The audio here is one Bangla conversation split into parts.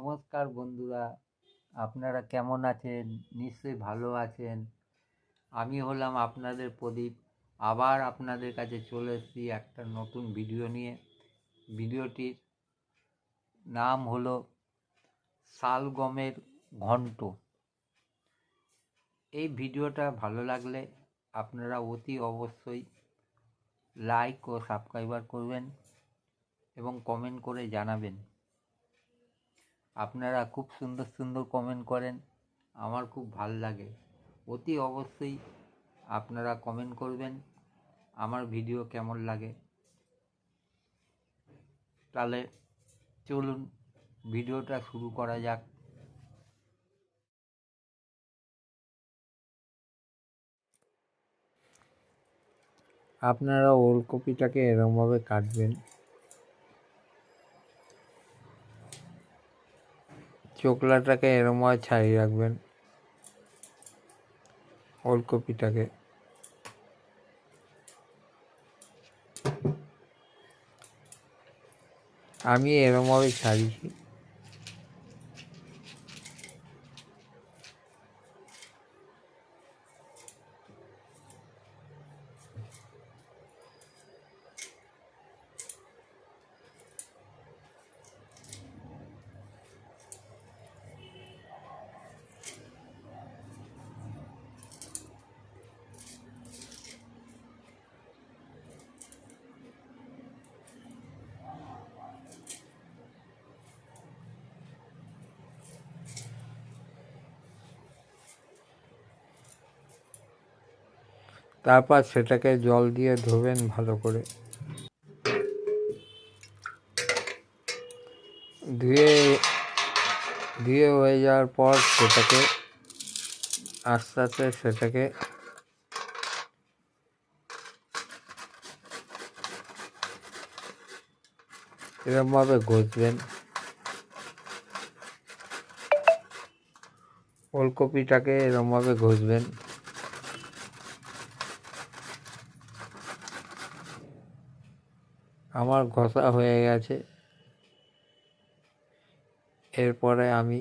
নমস্কার বন্ধুরা, আপনারা কেমন আছেন? নিশ্চয়ই ভালো আছেন। আমি হলাম আপনাদের প্রদীপ। আবার আপনাদের কাছে চলে এসেছি একটা নতুন ভিডিও নিয়ে। ভিডিওটির নাম হলো শালগমের ঘন্ট। এই ভিডিওটা ভালো লাগলে আপনারা অতি অবশ্যই লাইক ও সাবস্ক্রাইবার করবেন এবং কমেন্ট করে জানাবেন। আপনারা খুব সুন্দর সুন্দর কমেন্ট করেন। আমার খুব ভালো লাগে। অতি অবশ্যই আপনারা কমেন্ট করবেন। আমার ভিডিও কেমন লাগে? তাহলে চলুন ভিডিওটা শুরু করা যাক। আপনারা ওলকপিটাকে এরমভাবে কাটবেন। চোকলাটাকে এরমভাবে ছাড়িয়ে রাখবেন। ওলকপিটাকে। আমি এরমভাবে ছাড়িয়েছি। তারপর সেটাকে জল দিয়ে ধোবেন ভালো করে। ধুয়ে ধুয়ে হয়ে যাওয়ার পর সেটাকে আস্তে আস্তে সেটাকে এরমভাবে ঘষবেন। ওলকপিটাকে এরমভাবে ঘষবেন। আমার ঘষা হয়ে গেছে। এরপরে আমি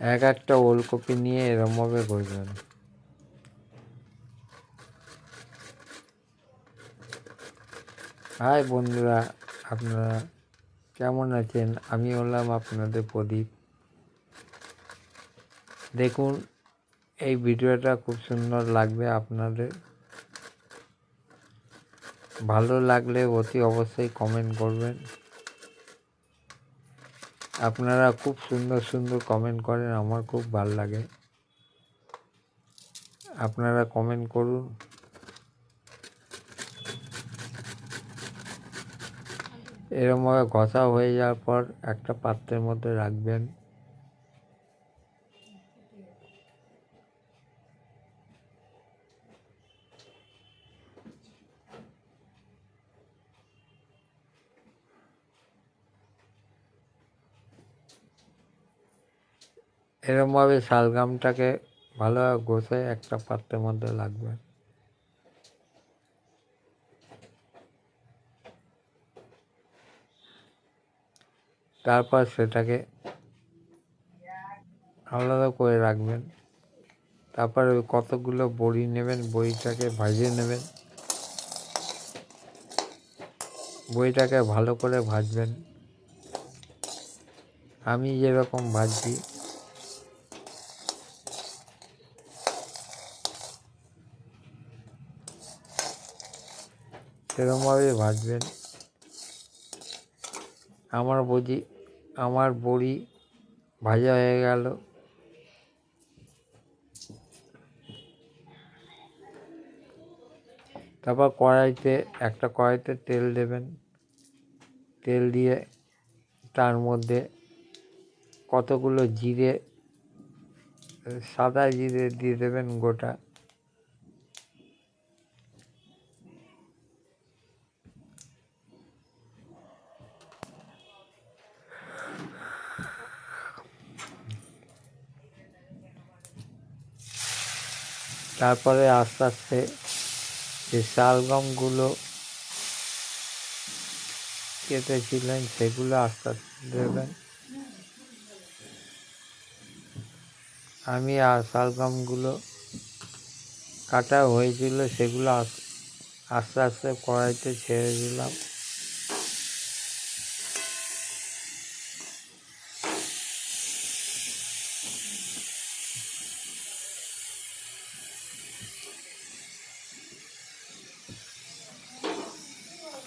এক একটা ওলকপি নিয়ে এরমভাবে করবেন। হাই বন্ধুরা, আপনারা কেমন আছেন? আমি হলাম আপনাদের প্রদীপ। দেখুন, এই ভিডিওটা খুব সুন্দর লাগবে আপনাদের। ভালো লাগলে অতি অবশ্যই কমেন্ট করবেন। আপনারা খুব সুন্দর সুন্দর কমেন্ট করেন, আমার খুব ভালো লাগে। আপনারা কমেন্ট করুন। এরমভাবে ঘষা হয়ে যাওয়ার পর একটা পাত্রের মধ্যে রাখবেন। এরমভাবে শালগামটাকে ভালোভাবে ঘষে একটা পাত্রের মধ্যে লাগবে। তারপর সেটাকে আলাদা করে রাখবেন। তারপর ওই কতগুলো বড়ি নেবেন, বড়িটাকে ভাজিয়ে নেবেন। বড়িটাকে ভালো করে ভাজবেন। আমি যেরকম ভাজছি সেরকমভাবে ভাজবেন। আমার বজি আমার বড়ি ভাজা হয়ে গেল। তারপর কড়াইতে, একটা কড়াইতে তেল দেবেন। তেল দিয়ে তার মধ্যে কতগুলো জিরে, সাদা জিরে দিয়ে দেবেন গোটা। তারপরে আস্তে আস্তে যে শালগমগুলো কেটেছিলেন, সেগুলো আস্তে আস্তে দেবেন। আমি আর শালগমগুলো কাটা হয়েছিল, সেগুলো আস- আস্তে আস্তে কড়াইতে ছেড়ে দিলাম।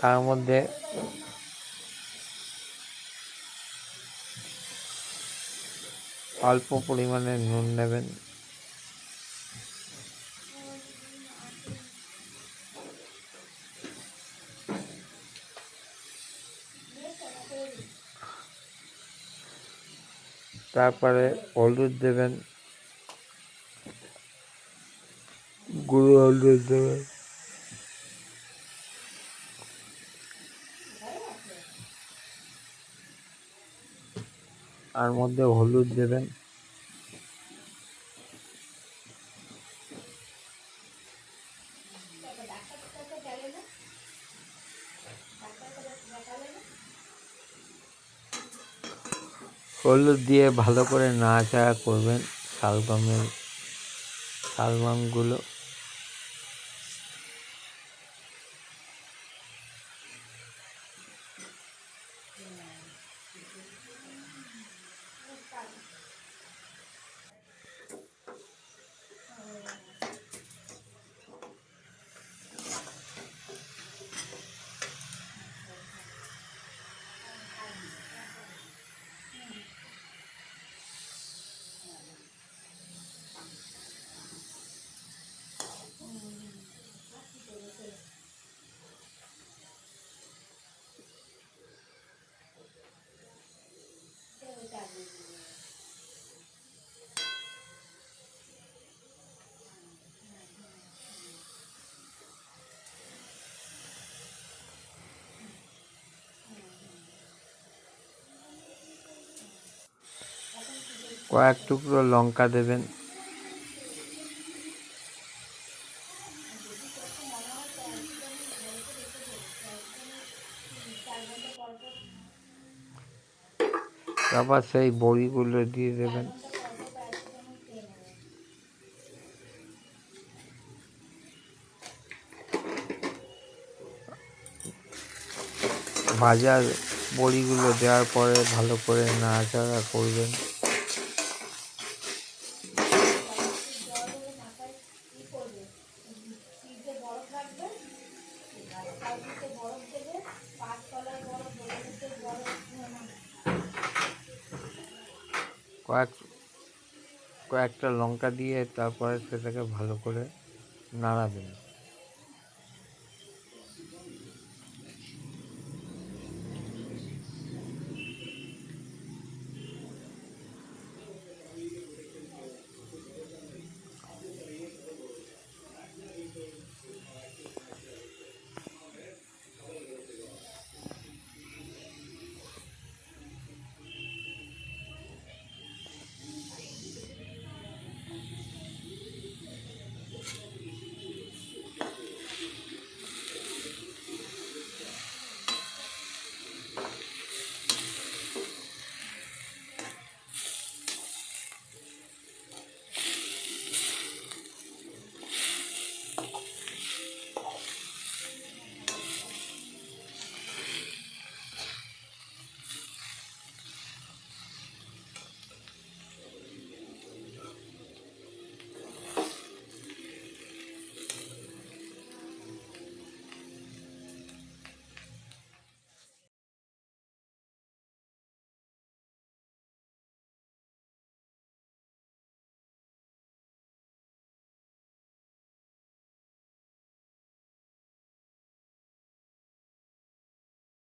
তার মধ্যে অল্প পরিমাণে নুন নেবেন। তারপরে হলুদ দেবেন। গুঁড়ো হলুদ দেবেন। তার মধ্যে হলুদ দেবেন। হলুদ দিয়ে ভালো করে নাড়াচাড়া করবেন শালগমের শালগমগুলো। Yeah. কয়েক টুকরো লঙ্কা দেবেন। তারপর সেই বড়িগুলো দিয়ে দেবেন। ভাজার বড়িগুলো দেওয়ার পরে ভালো করে নাড়াচাড়া করবেন। কয়েক কয়েকটা লঙ্কা দিয়ে তারপরে সেটাকে ভালো করে নাড়াবেন।